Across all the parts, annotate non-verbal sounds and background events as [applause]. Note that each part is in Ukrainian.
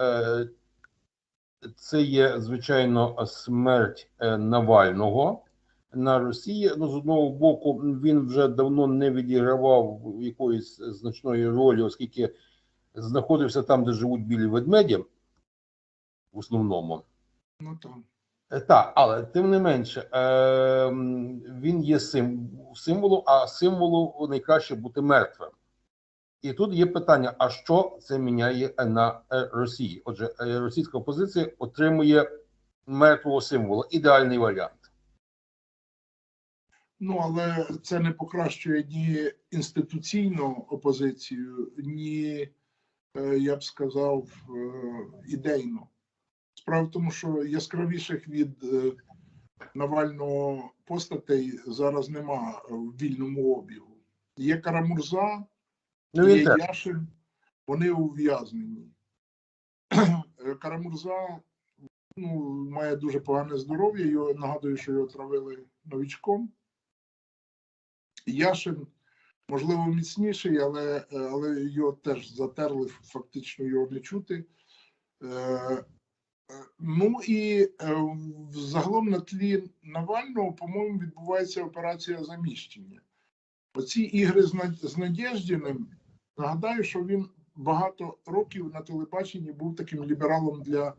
Е, Це є, звичайно, смерть е, Навального на Росії. Ну, з одного боку, він вже давно не відігравав якоїсь значної ролі, оскільки знаходився там, де живуть білі ведмеді, в основному. Ну там. Е, Так, але тим не менше, е, він є сим, символом, а символу найкраще бути мертвим. І тут є питання: а що це міняє на е, Росії? Отже, е, російська опозиція отримує мертвого символа, ідеальний варіант. Ну, але це не покращує ні інституційну опозицію, ні, е, я б сказав, ідейну. Справа в тому, що яскравіших від Навального постатей зараз нема в вільному обігу. Є Карамурза, Ну він. Яшин, вони ув'язнені. Карамурза ну, має дуже погане здоров'я. Його нагадую, що його травили новічком. Яшин, можливо, міцніший, але, е, але його теж затерли, фактично його не чути. Е, е, Ну і загалом на тлі Навального, по-моєму, відбувається операція заміщення. Оці ігри з Надєждіним, нагадаю, що він багато років на телебаченні був таким лібералом для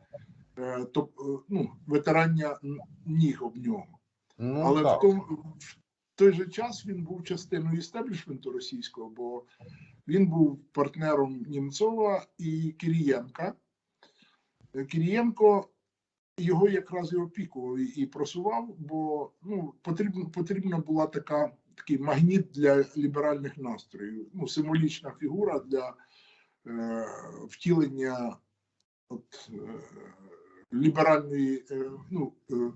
е, е, ну, витирання ніг об нього. Ну, Але в, тому, в той же час він був частиною істеблішменту російського, бо він був партнером Німцова і Кирієнка. Е, Кирієнко його якраз і опікував і, просував, бо ну, потрібно, потрібна була така, такий магніт для ліберальних настроїв, ну, символічна фігура для е, втілення от, е, ліберальної, е, ну, е, е,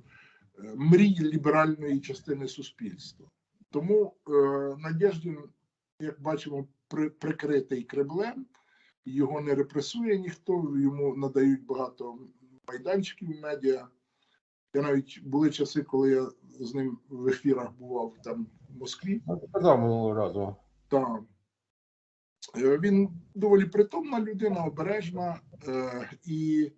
мрій ліберальної частини суспільства. Тому е, Надєждін, як бачимо, при, прикритий Кремлем, його не репресує ніхто, йому надають багато майданчиків медіа. Я навіть були часи, коли я з ним в ефірах бував там в Москві. Ну, казав минулого разу. Та е, він доволі притомна людина, обережна, е, і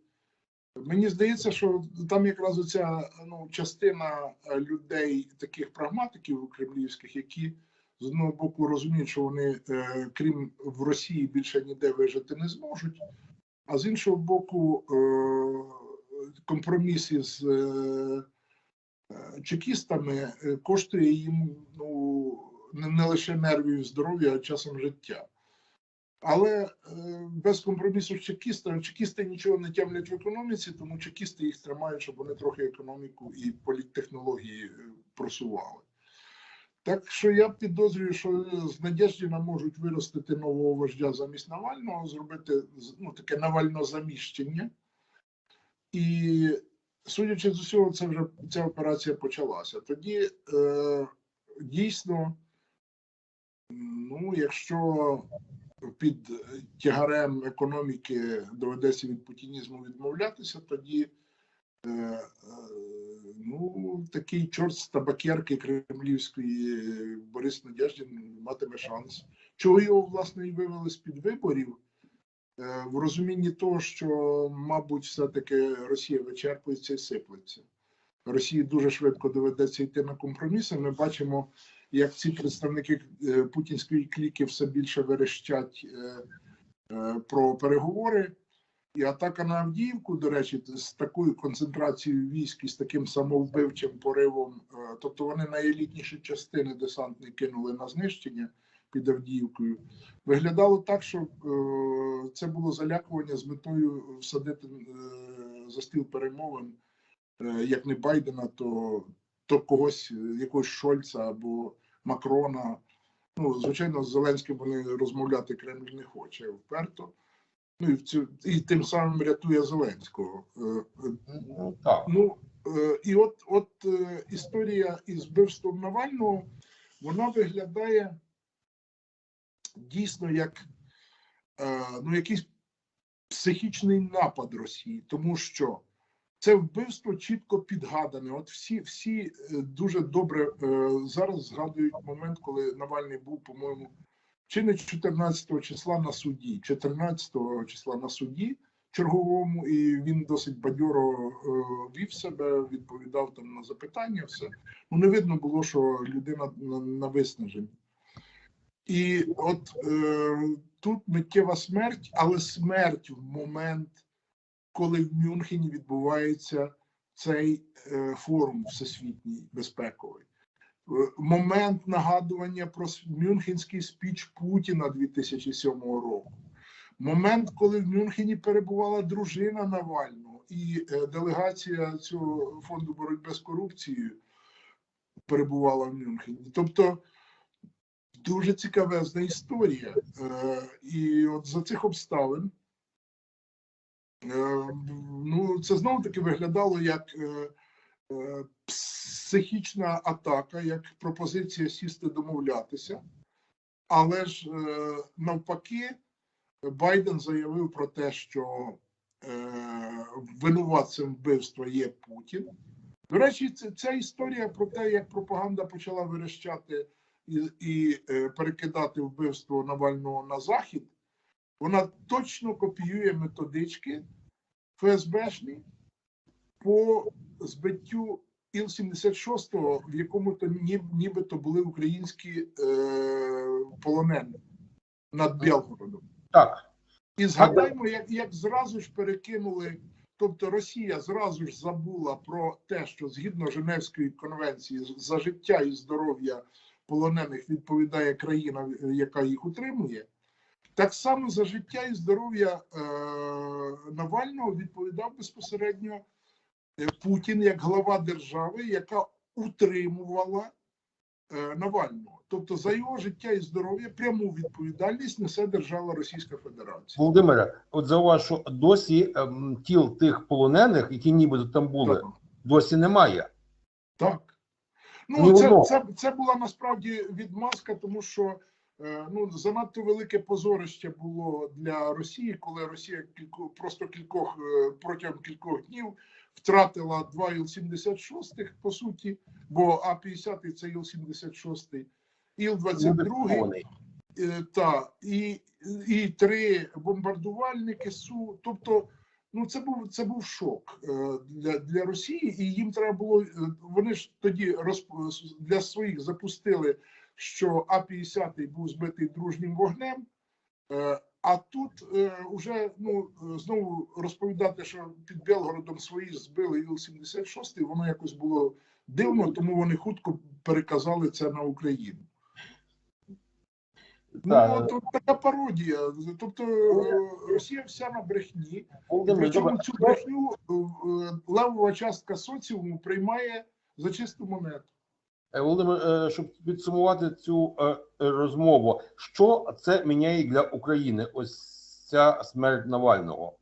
мені здається, що там якраз оця ну, частина е, людей, таких прагматиків кремлівських, які з одного боку розуміють, що вони, крім в Росії, більше ніде вижити не зможуть, а з іншого боку, компроміс із е, е, чекістами е, коштує їм ну, не, лише нервів і здоров'я, а часом життя. Але без компромісу з чекістами, чекісти нічого не тямлять в економіці, тому чекісти їх тримають, щоб вони трохи економіку і політтехнології просували. Так що я підозрюю, що з Надєждіна можуть виростити нового вождя замість Навального, зробити ну, таке Навально заміщення. І судячи з усього, це вже ця операція почалася. Тоді е, дійсно, ну, якщо під тягарем економіки доведеться від путінізму відмовлятися, тоді е, е, ну, такий чорт з табакерки кремлівської е, Борис Надєждін матиме шанс. Чого його, власне, і вивели з-під виборів, е, в розумінні того, що, мабуть, все-таки Росія вичерпується і сиплеться. Росії дуже швидко доведеться йти на компроміси. Ми бачимо, як ці представники е, путінської кліки все більше верещать е, е, про переговори. І атака на Авдіївку, до речі, з такою концентрацією військ і з таким самовбивчим поривом, е, тобто вони найелітніші частини десантні кинули на знищення під Авдіївкою. Виглядало так, що е, це було залякування з метою всадити е, за стіл перемовин е, як не Байдена, то, то когось, якогось Шольца або Макрона. Ну, звичайно, з Зеленським вони розмовляти Кремль не хоче вперто. Ну і в цю і тим самим рятує Зеленського. Ну, так. Ну е, і от, от е, історія із вбивством Навального, вона виглядає дійсно як е, ну, якийсь психічний напад Росії, тому що це вбивство чітко підгадане. От всі, всі е, дуже добре е, зараз згадують момент, коли Навальний був, по-моєму, чи не 14 числа на суді, 14 числа на суді, черговому, і він досить бадьоро вів себе, відповідав там на запитання. Все ну не видно було, що людина на, на виснаженні. І от е, тут миттєва смерть, але смерть в момент, коли в Мюнхені відбувається цей е, форум всесвітній безпековий. Е, Момент нагадування про Мюнхенський спіч Путіна 2007 року. Момент, коли в Мюнхені перебувала дружина Навального і е, делегація цього фонду боротьби з корупцією перебувала в Мюнхені. Тобто дуже цікавезна історія. Е, І от за цих обставин Е, Ну, це знову таки виглядало як е, психічна атака, як пропозиція сісти домовлятися. Але ж навпаки, Байден заявив про те, що винуватцем вбивства є Путін. До речі, ця історія про те, як пропаганда почала верещати і, і е, перекидати вбивство Навального на захід, вона точно копіює методички ФСБшні по збиттю Іл-76, в якому то ні, нібито були українські е, полонені над Білгородом. Так, І згадаймо, як, як зразу ж перекинули, тобто Росія зразу ж забула про те, що згідно Женевської конвенції за життя і здоров'я полонених відповідає країна, яка їх утримує. Так само за життя і здоров'я е, Навального відповідав безпосередньо е, Путін як глава держави, яка утримувала е, Навального. Тобто за його життя і здоров'я пряму відповідальність несе держава Російська Федерація. Володимире, от зауваж, що досі ем, тіл тих полонених, які нібито там були, Так. досі немає. Так. Ні Ну, це, одного. це, це була насправді відмазка, тому що е, ну, занадто велике позорище було для Росії, коли Росія кілько, просто кількох е, протягом кількох днів втратила два Іл-76, по суті, бо А-50 це Іл-76, Іл-22, Модифікований. е, та, і, і три бомбардувальники Су. Тобто, ну це був це був шок е, для, для Росії, і їм треба було. е, Вони ж тоді розп, для своїх запустили, що А-50 був збитий дружнім вогнем. Е, а тут уже ну знову розповідати, що під Белгородом свої збили Іл-76, воно якось було дивно, тому вони хутко переказали це на Україну. Так. Ну, тут така пародія. Тобто е, Росія вся на брехні. Володимир, Причому цю брехню е, е, левова частка соціуму приймає за чисту монету. Володимир, щоб підсумувати цю розмову, що це міняє для України? Ось ця смерть Навального.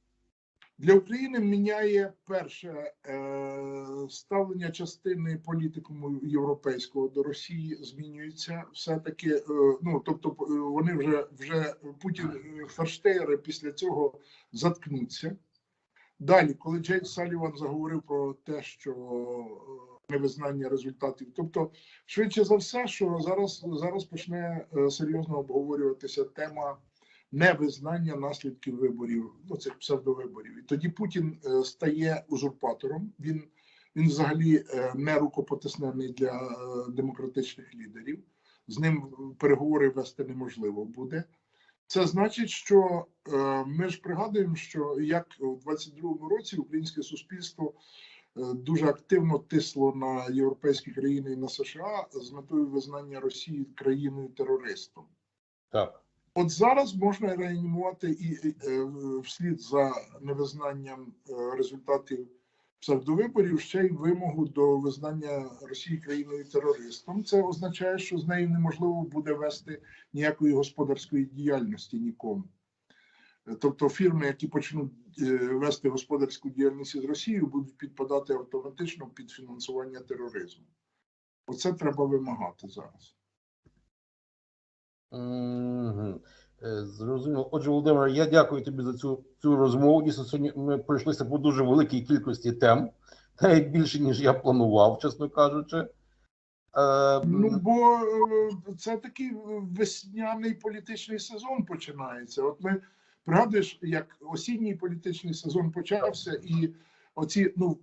Для України міняє перше е, ставлення частини політикуму європейського до Росії змінюється. Все таки, е, ну тобто, е, вони вже вже Путін Ферштейери після цього заткнуться. Далі, коли Джейк Саліван заговорив про те, що невизнання результатів, тобто швидше за все, що зараз зараз почне серйозно обговорюватися тема невизнання наслідків виборів, ну цих псевдовиборів. І тоді Путін е, стає узурпатором. Він він взагалі е, не рукопотиснений для е, демократичних лідерів. З ним переговори вести неможливо буде. Це значить, що ми ж пригадуємо, що як у 22-му році українське суспільство дуже активно тисло на європейські країни і на США з метою визнання Росії країною терористом. Так. От зараз можна реанімувати і е, вслід за невизнанням е, результатів псевдовиборів ще й вимогу до визнання Росії країною терористом. Це означає, що з нею неможливо буде вести ніякої господарської діяльності нікому. Е, Тобто фірми, які почнуть вести господарську діяльність із Росією, будуть підпадати автоматично під фінансування тероризму. Оце треба вимагати зараз. Е, Зрозуміло. Отже, Володимир, я дякую тобі за цю, цю розмову. Дійсно, сьогодні ми пройшлися по дуже великій кількості тем, [laughs] навіть більше, ніж я планував, чесно кажучи. Е, Ну, бо е, це такий весняний політичний сезон починається. От ми, Пригадуєш, як осінній політичний сезон почався, і оці ну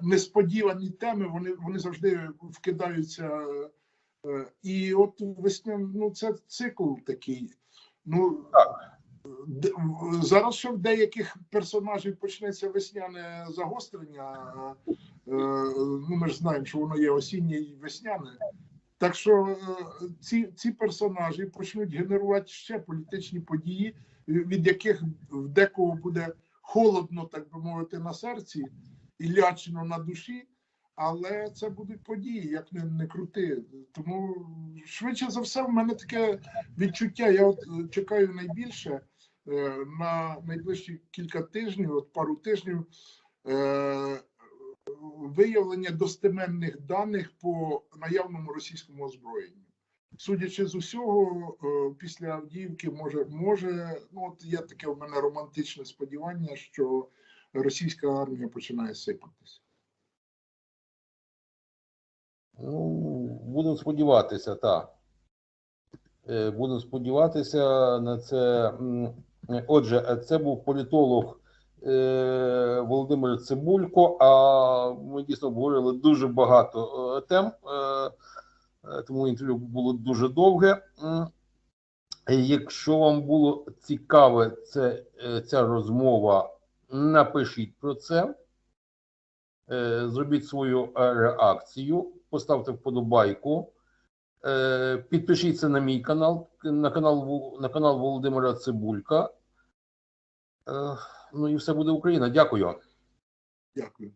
несподівані теми вони, вони завжди вкидаються. Е, І от весня, ну це цикл такий. Ну в- зараз ще в деяких персонажів почнеться весняне загострення. е, Ну ми ж знаємо, що воно є осіннє і весняне. Так що е, ці, ці персонажі почнуть генерувати ще політичні події, від яких в декого буде холодно, так би мовити, на серці і лячно на душі. Але це будуть події, як не, не крути. Тому швидше за все, в мене таке відчуття. Я от е, чекаю найбільше е, на найближчі кілька тижнів, от пару тижнів, е, виявлення достеменних даних по наявному російському озброєнню. Судячи з усього, е, після Авдіївки може, може, ну от є таке в мене романтичне сподівання, що російська армія починає сипатися. Ну, будемо сподіватися, так. Е, Будемо сподіватися на це. Отже, це був політолог е, Володимир Цибулько. А ми дійсно обговорили дуже багато е, тем, тому інтерв'ю було дуже довге. Якщо вам було цікаве це, ця розмова, напишіть про це. Зробіть свою реакцію, поставте вподобайку, е, підпишіться на мій канал, на канал, на канал Володимира Цибулька. Е, Ну і все буде Україна. Дякую. Дякую.